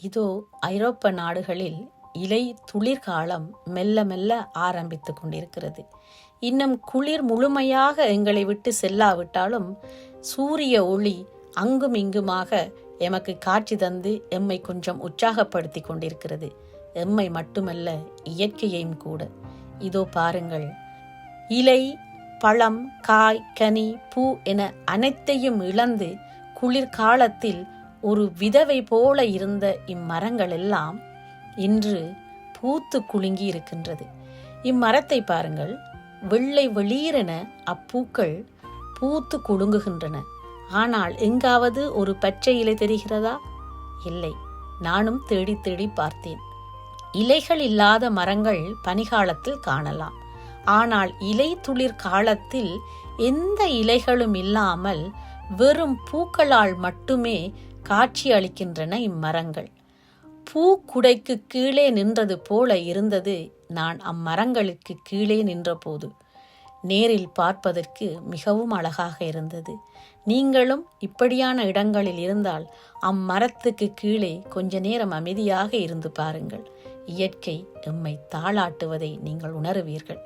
இதோ ஐரோப்ப நாடுகளில் இலை துளிர்காலம் மெல்ல மெல்ல ஆரம்பித்து கொண்டிருக்கிறது. இன்னும் குளிர் முழுமையாக எங்களை விட்டு செல்லாவிட்டாலும் சூரிய ஒளி அங்கும் இங்குமாக எமக்கு காட்சி தந்து எம்மை கொஞ்சம் உற்சாகப்படுத்தி கொண்டிருக்கிறது. எம்மை மட்டுமல்ல இயற்கையையும் கூட. இதோ பாருங்கள். இலை பழம் காய் கனி பூ என அனைத்தையும் இழந்து குளிர்காலத்தில் ஒரு விதவை போல இருந்த இம்மரங்கள் எல்லாம் இன்று பூத்து குலுங்கி இருக்கின்றது. இம்மரத்தை பாருங்கள் வெள்ளை வெளியிறென அப்பூக்கள் பூத்து குலுங்குகின்றன. ஆனால் எங்காவது ஒரு பச்சை இலை தெரிகிறதா? இல்லை நானும் தேடி தேடி பார்த்தேன். இலைகள் இல்லாத மரங்கள் பனிகாலத்தில் காணலாம். ஆனால் இலை துளிர் காலத்தில் எந்த இலைகளும் இல்லாமல் வெறும் பூக்களால் மட்டுமே காட்சி அளிக்கின்றன இம்மரங்கள். பூக்குடைக்கு கீழே நின்றது போல இருந்தது நான் அம்மரங்களுக்கு கீழே நின்றபோது. நேரில் பார்ப்பதற்கு மிகவும் அழகாக இருந்தது. நீங்களும் இப்படியான இடங்களில் இருந்தால் அம்மரத்துக்கு கீழே கொஞ்ச நேரம் அமைதியாக இருந்து பாருங்கள். இயற்கை எம்மை தாளாட்டுவதை நீங்கள் உணருவீர்கள்.